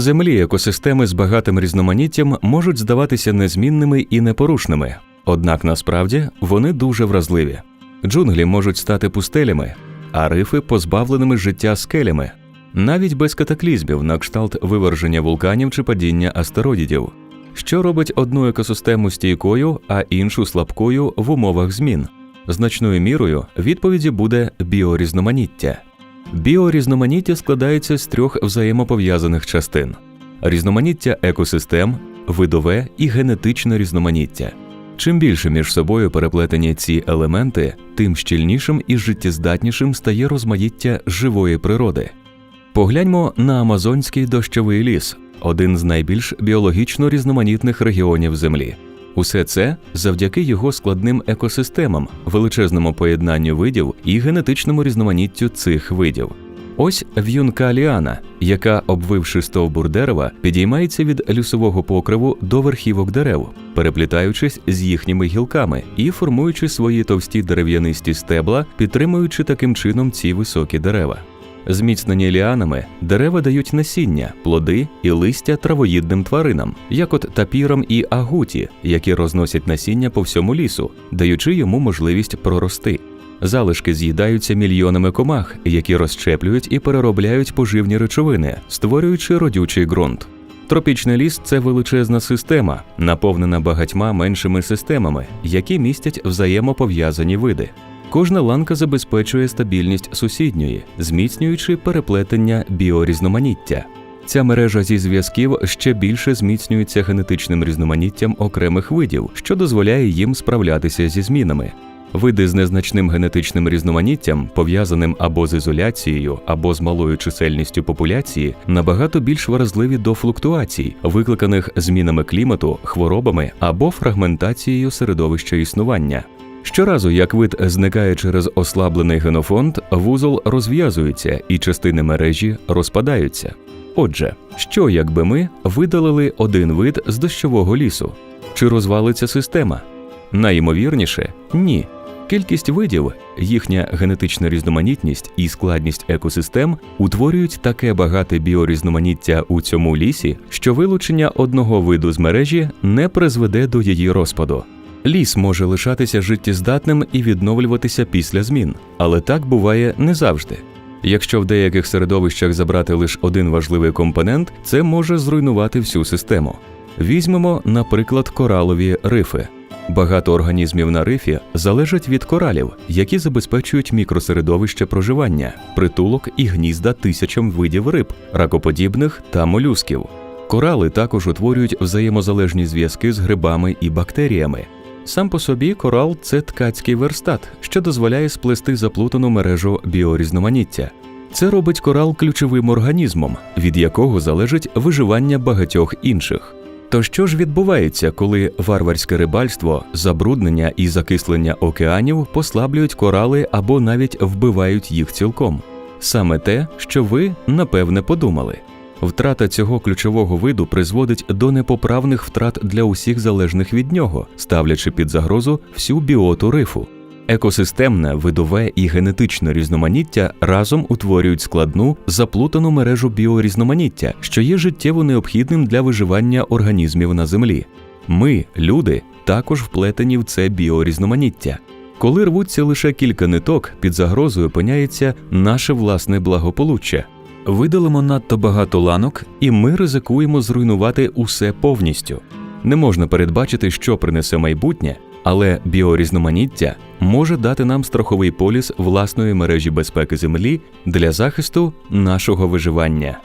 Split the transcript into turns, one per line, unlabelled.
землі екосистеми з багатим різноманіттям можуть здаватися незмінними і непорушними, однак насправді вони дуже вразливі. Джунглі можуть стати пустелями, а рифи позбавленими життя скелями, навіть без катаклізмів на кшталт виверження вулканів чи падіння астероїдів, що робить одну екосистему стійкою, а іншу слабкою в умовах змін. Значною мірою відповіді буде біорізноманіття. Біорізноманіття складається з трьох взаємопов'язаних частин: різноманіття екосистем, видове і генетичне різноманіття. Чим більше між собою переплетені ці елементи, тим щільнішим і життєздатнішим стає розмаїття живої природи. Погляньмо на Амазонський дощовий ліс, один з найбільш біологічно різноманітних регіонів Землі. Усе це завдяки його складним екосистемам, величезному поєднанню видів і генетичному різноманіттю цих видів. Ось в'юнка ліана, яка, обвивши стовбур дерева, підіймається від лісового покриву до верхівок дерев, переплітаючись з їхніми гілками і формуючи свої товсті дерев'янисті стебла, підтримуючи таким чином ці високі дерева. Зміцнені ліанами дерева дають насіння, плоди і листя травоїдним тваринам, як от тапірам і агуті, які розносять насіння по всьому лісу, даючи йому можливість прорости. Залишки з'їдаються мільйонами комах, які розщеплюють і переробляють поживні речовини, створюючи родючий ґрунт. Тропічний ліс це величезна система, наповнена багатьма меншими системами, які містять взаємопов'язані види. Кожна ланка забезпечує стабільність сусідньої, зміцнюючи переплетення біорізноманіття. Ця мережа зі зв'язків ще більше зміцнюється генетичним різноманіттям окремих видів, що дозволяє їм справлятися зі змінами. Види з незначним генетичним різноманіттям, пов'язаним або з ізоляцією, або з малою чисельністю популяції, набагато більш вразливі до флуктуацій, викликаних змінами клімату, хворобами або фрагментацією середовища існування. Щоразу, як вид зникає через ослаблений генофонд, вузол розв'язується і частини мережі розпадаються. Отже, що якби ми видалили один вид з дощового лісу? Чи розвалиться система? Найімовірніше ні. Кількість видів, їхня генетична різноманітність і складність екосистем утворюють таке багате біорізноманіття у цьому лісі, що вилучення одного виду з мережі не призведе до її розпаду. Ліс може лишатися життєздатним і відновлюватися після змін, але так буває не завжди. Якщо в деяких середовищах забрати лише один важливий компонент, це може зруйнувати всю систему. Візьмемо, наприклад, коралові рифи. Багато організмів на рифі залежать від коралів, які забезпечують мікросередовище проживання, притулок і гнізда тисячам видів риб, ракоподібних та молюсків. Корали також утворюють взаємозалежні зв'язки з грибами і бактеріями. Сам по собі корал це ткацький верстат, що дозволяє сплести заплутану мережу біорізноманіття. Це робить корал ключовим організмом, від якого залежить виживання багатьох інших. То що ж відбувається, коли варварське рибальство, забруднення і закислення океанів послаблюють корали або навіть вбивають їх цілком? Саме те, що ви напевне подумали. Втрата цього ключового виду призводить до непоправних втрат для усіх залежних від нього, ставлячи під загрозу всю біоту рифу. Екосистемне, видове і генетичне різноманіття разом утворюють складну, заплутану мережу біорізноманіття, що є життєво необхідним для виживання організмів на землі. Ми, люди, також вплетені в це біорізноманіття. Коли рвуться лише кілька ниток, під загрозою опиняється наше власне благополуччя. Видалимо надто багато ланок, і ми ризикуємо зруйнувати усе повністю. Не можна передбачити, що принесе майбутнє, але біорізноманіття може дати нам страховий поліс власної мережі безпеки Землі для захисту нашого виживання.